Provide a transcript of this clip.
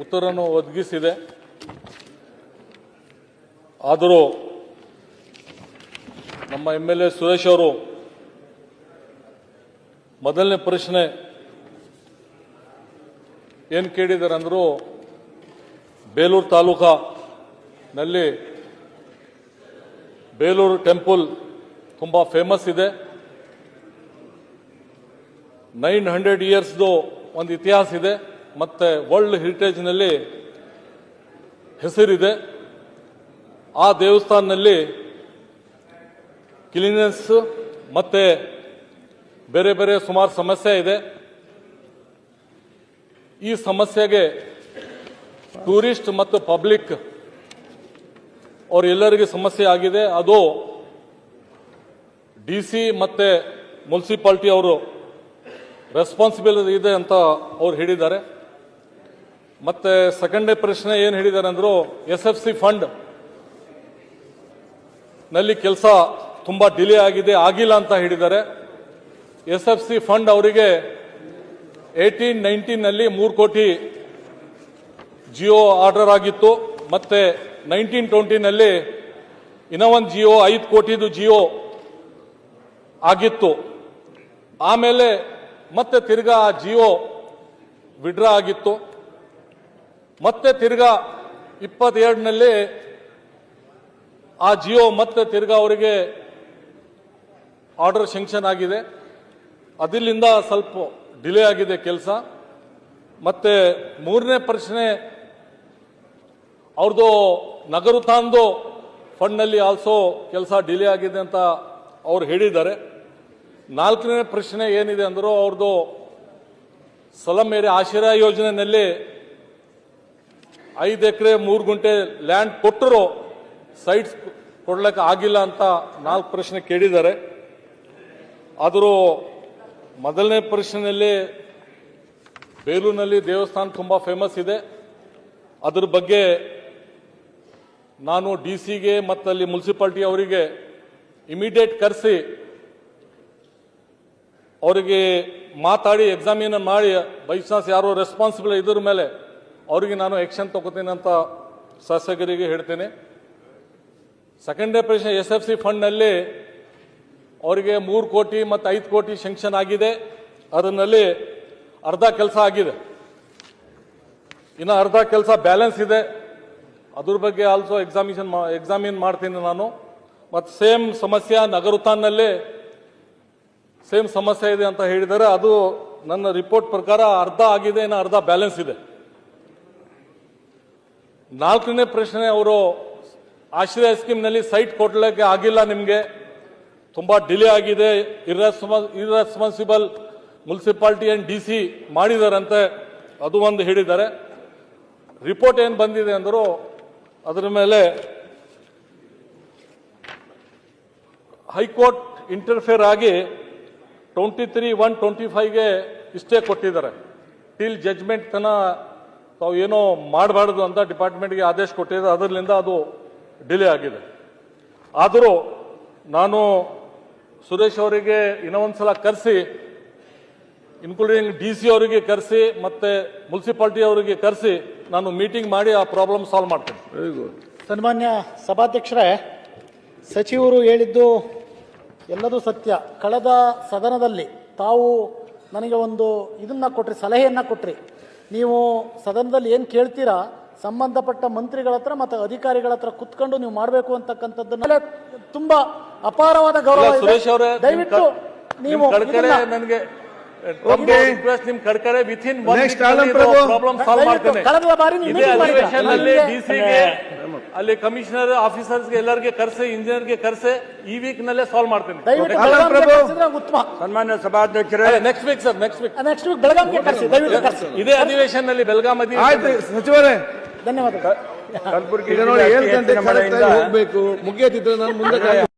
ಉತ್ತರವನ್ನು ಒದಗಿಸಿದೆ. ಆದರೂ ನಮ್ಮ ಎಂ ಎಲ್ ಎ ಸುರೇಶ್ ಅವರು ಮೊದಲನೇ ಪ್ರಶ್ನೆ ಏನು ಕೇಳಿದ್ದಾರೆ ಅಂದರು ಬೇಲೂರು ತಾಲೂಕಿನಲ್ಲಿ ಬೇಲೂರು ಟೆಂಪಲ್ ತುಂಬ ಫೇಮಸ್ ಇದೆ. ನೈನ್ ಹಂಡ್ರೆಡ್ ಇಯರ್ಸ್ದು ಒಂದು ಇತಿಹಾಸ ಇದೆ. ಮತ್ತು ವರ್ಲ್ಡ್ ಹೆರಿಟೇಜ್ನಲ್ಲಿ ಹೆಸರಿದೆ. ಆ ದೇವಸ್ಥಾನದಲ್ಲಿ ಕ್ಲೀನೆಸ್ ಮತ್ತು ಬೇರೆ ಬೇರೆ ಸುಮಾರು ಸಮಸ್ಯೆ ಇದೆ. ಈ ಸಮಸ್ಯೆಗೆ ಟೂರಿಸ್ಟ್ ಮತ್ತು ಪಬ್ಲಿಕ್ ಅವರೆಲ್ಲರಿಗೆ ಸಮಸ್ಯೆ ಆಗಿದೆ. ಅದು ಡಿ ಸಿ ಮತ್ತು ಮುನ್ಸಿಪಾಲ್ಟಿ ಅವರು ರೆಸ್ಪಾನ್ಸಿಬಿಲಿಟಿ ಇದೆ ಅಂತ ಅವ್ರು ಹೇಳಿದ್ದಾರೆ. ಮತ್ತೆ ಸೆಕೆಂಡ್ ಪ್ರಶ್ನೆ ಏನು ಹೇಳಿದಾರೆ ಅಂದ್ರು ಎಸ್ ಎಫ್ ಸಿ ಫಂಡ್ನಲ್ಲಿ ಕೆಲಸ ತುಂಬಾ ಡಿಲೇ ಆಗಿದೆ, ಆಗಿಲ್ಲ ಅಂತ ಹೇಳಿದ್ದಾರೆ. ಎಸ್ ಎಫ್ ಸಿ ಫಂಡ್ ಅವರಿಗೆ ಏಯ್ಟೀನ್ ನೈನ್ಟೀನ್ನಲ್ಲಿ ಮೂರು ಕೋಟಿ ಜಿಯೋ ಆರ್ಡರ್ ಆಗಿತ್ತು. ಮತ್ತೆ ನೈನ್ಟೀನ್ ಟ್ವೆಂಟಿನಲ್ಲಿ ಇನ್ನೂ ಒಂದು ಜಿಯೋ, ಐದು ಕೋಟಿದು ಜಿಯೋ ಆಗಿತ್ತು. ಆಮೇಲೆ ಮತ್ತೆ ತಿರ್ಗಾ ಆ ಜಿಯೋ ವಿಡ್ರಾ ಆಗಿತ್ತು. ಮತ್ತೆ ತಿರ್ಗಾ ಇಪ್ಪತ್ತೆರಡನಲ್ಲಿ ಆ ಜಿಯೋ ಮತ್ತೆ ತಿರ್ಗಾ ಅವರಿಗೆ ಆರ್ಡರ್ ಶಂಕ್ಷನ್ ಆಗಿದೆ. ಅದಿಲ್ಲಿಂದ ಸ್ವಲ್ಪ ಡಿಲೇ ಆಗಿದೆ ಕೆಲಸ. ಮತ್ತೆ ಮೂರನೇ ಪ್ರಶ್ನೆ ಅವ್ರದ್ದು ನಗರುತಾಂದು ಫಂಡ್ನಲ್ಲಿ ಆಲ್ಸೋ ಕೆಲಸ ಡಿಲೇ ಆಗಿದೆ ಅಂತ ಅವ್ರು ಹೇಳಿದ್ದಾರೆ. ನಾಲ್ಕನೇ ಪ್ರಶ್ನೆ ಏನಿದೆ ಅಂದರೂ ಅವ್ರದ್ದು ಸಲಂ ಆಶ್ರಯ ಯೋಜನೆಯಲ್ಲಿ ಐದು ಎಕರೆ, ಮೂರು ಗುಂಟೆ ಲ್ಯಾಂಡ್ ಕೊಟ್ಟರು ಸೈಟ್ಸ್ ಕೊಡ್ಲಿಕ್ಕೆ ಆಗಿಲ್ಲ ಅಂತ ನಾಲ್ಕು ಪ್ರಶ್ನೆ ಕೇಳಿದ್ದಾರೆ. ಆದರೂ ಮೊದಲನೇ ಪ್ರಶ್ನೆಯಲ್ಲಿ ಬೇಲೂರಿನಲ್ಲಿ ದೇವಸ್ಥಾನ ತುಂಬ ಫೇಮಸ್ ಇದೆ. ಅದ್ರ ಬಗ್ಗೆ ನಾನು ಡಿ ಸಿಗೆ ಮತ್ತು ಅಲ್ಲಿ ಮುನ್ಸಿಪಾಲ್ಟಿ ಅವರಿಗೆ ಇಮಿಡಿಯೇಟ್ ಕರೆಸಿ, ಅವರಿಗೆ ಮಾತಾಡಿ ಎಕ್ಸಾಮಿನ ಮಾಡಿ ಬೈ ಚಾನ್ಸ್ ಯಾರೋ ರೆಸ್ಪಾನ್ಸಿಬಲ್ ಇದ್ರ ಮೇಲೆ ಅವರಿಗೆ ನಾನು ಆ್ಯಕ್ಷನ್ ತಗೋತೀನಿ ಅಂತ ಶಾಸಕರಿಗೆ ಹೇಳ್ತೇನೆ. ಸೆಕೆಂಡ್ ಪ್ರಶ್ನೆ ಎಸ್ ಎಫ್ ಸಿ ಫಂಡ್ನಲ್ಲಿ ಅವರಿಗೆ ಮೂರು ಕೋಟಿ ಮತ್ತು ಐದು ಕೋಟಿ ಶಂಕ್ಷನ್ ಆಗಿದೆ. ಅದರಲ್ಲಿ ಅರ್ಧ ಕೆಲಸ ಆಗಿದೆ. ಇನ್ನು ಅರ್ಧ ಕೆಲಸ ಬ್ಯಾಲೆನ್ಸ್ ಇದೆ. ಅದ್ರ ಬಗ್ಗೆ ಆಲ್ಸೋ ಎಕ್ಸಾಮಿಷನ್ ಎಕ್ಸಾಮಿನ್ ಮಾಡ್ತೀನಿ ನಾನು. ಮತ್ತು ಸೇಮ್ ಸಮಸ್ಯೆ ನಗರುತಾನ್ನಲ್ಲಿ ಸೇಮ್ ಸಮಸ್ಯೆ ಇದೆ ಅಂತ ಹೇಳಿದರೆ ಅದು ನನ್ನ ರಿಪೋರ್ಟ್ ಪ್ರಕಾರ ಅರ್ಧ ಆಗಿದೆ, ಇನ್ನು ಅರ್ಧ ಬ್ಯಾಲೆನ್ಸ್ ಇದೆ. ನಾಲ್ಕನೇ ಪ್ರಶ್ನೆ ಅವರು ಆಶ್ರಯ ಸ್ಕೀಮ್ನಲ್ಲಿ ಸೈಟ್ ಕೊಡಲಿಕ್ಕೆ ಆಗಿಲ್ಲ ನಿಮಗೆ. ತುಂಬ ಡಿಲೇ ಆಗಿದೆ. Irresponsible municipality and D C ಮಾಡಿದಾರಂತೆ. ಅದು ಒಂದು ಹೇಳಿದ್ದಾರೆ. ರಿಪೋರ್ಟ್ ಏನು ಬಂದಿದೆ ಅಂದರು ಅದರ ಮೇಲೆ ಹೈಕೋರ್ಟ್ ಇಂಟರ್ಫೇರ್ ಆಗಿ ಟ್ವೆಂಟಿ ತ್ರೀ ಒನ್ ಟ್ವೆಂಟಿ ಫೈವ್ಗೆ ಇಷ್ಟೇ ಕೊಟ್ಟಿದ್ದಾರೆ. ಟಿಲ್ ಜಜ್ಮೆಂಟ್ ತನ ತಾವು ಏನೋ ಮಾಡಬಾರ್ದು ಅಂತ ಡಿಪಾರ್ಟ್ಮೆಂಟ್ಗೆ ಆದೇಶ ಕೊಟ್ಟಿದೆ ಅದರಿಂದ ಅದು ಡಿಲೇ ಆಗಿದೆ. ಆದರೂ ನಾನು ಸುರೇಶ್ ಅವರಿಗೆ ಇನ್ನೊಂದ್ಸಲ ಕರೆಸಿ ಇನ್ಕ್ಲೂಡಿಂಗ್ ಡಿ ಸಿ ಅವರಿಗೆ ಕರೆಸಿ ಮತ್ತೆ ಮುನ್ಸಿಪಾಲ್ಟಿ ಅವರಿಗೆ ಕರೆಸಿ ನಾನು ಮೀಟಿಂಗ್ ಮಾಡಿ ಆ ಪ್ರಾಬ್ಲಮ್ ಸಾಲ್ವ್ ಮಾಡ್ತೇನೆ. ವೆರಿ ಗುಡ್ ಸನ್ಮಾನ್ಯ ಸಭಾಧ್ಯಕ್ಷರೇ ಸಚಿವರು ಹೇಳಿದ್ದು ಎಲ್ಲದೂ ಸತ್ಯ. ಕಳೆದ ಸದನದಲ್ಲಿ ತಾವು ನನಗೆ ಒಂದು ಇದನ್ನ ಕೊಟ್ರಿ ಸಲಹೆಯನ್ನ ಕೊಟ್ರಿ. ನೀವು ಸದನದಲ್ಲಿ ಏನು ಕೇಳ್ತೀರಾ ಸಂಬಂಧಪಟ್ಟ ಮಂತ್ರಿಗಳ ಹತ್ರ ಮತ್ತು ಅಧಿಕಾರಿಗಳ ಹತ್ರ ಕುತ್ಕೊಂಡು ನೀವು ಮಾಡಬೇಕು ಅಂತಕ್ಕಂಥದ್ದನ್ನ ತುಂಬಾ ಅಪಾರವಾದ ಗೌರವ. ದಯವಿಟ್ಟು ನೀವು ನನಗೆ. ರಿಕ್ವೆಸ್ಟ್ ನಿಮ್ ಕಡ್ಕರೆ ವಿತ್ ಇನ್ ಪ್ರಾಬ್ಲಮ್ ಸಾಲ್ವ್ ಮಾಡ್ತೇನೆ. ಇದೇ ಡಿಸಿಗೆ ಅಲ್ಲಿ ಕಮಿಷನರ್ ಆಫೀಸರ್ಸ್ಗೆ ಎಲ್ಲರಿಗೆ ಕರೆಸಿ ಇಂಜಿನಿಯರ್ಗೆ ಕರೆಸಿ ಈ ವೀಕ್ ನಲ್ಲೇ ಸಾಲ್ವ್ ಮಾಡ್ತೇನೆ. ಸನ್ಮಾನ್ಯ ಸಭಾಧ್ಯಕ್ಷರೇ. Next week sir next week next week ಕರೆಸಿ ಇದೇ ಅಧಿವೇಶನದಲ್ಲಿ ಬೆಳಗಾಂ ಆಯ್ತು ಸಚಿವರೇ. ಧನ್ಯವಾದಗಳು. ಕಲಬುರಗಿ ಹೋಗ್ಬೇಕು. ಮುಗಿಯತ್ತಿದ್ರೆ ನಾನು ಮುಂದೆ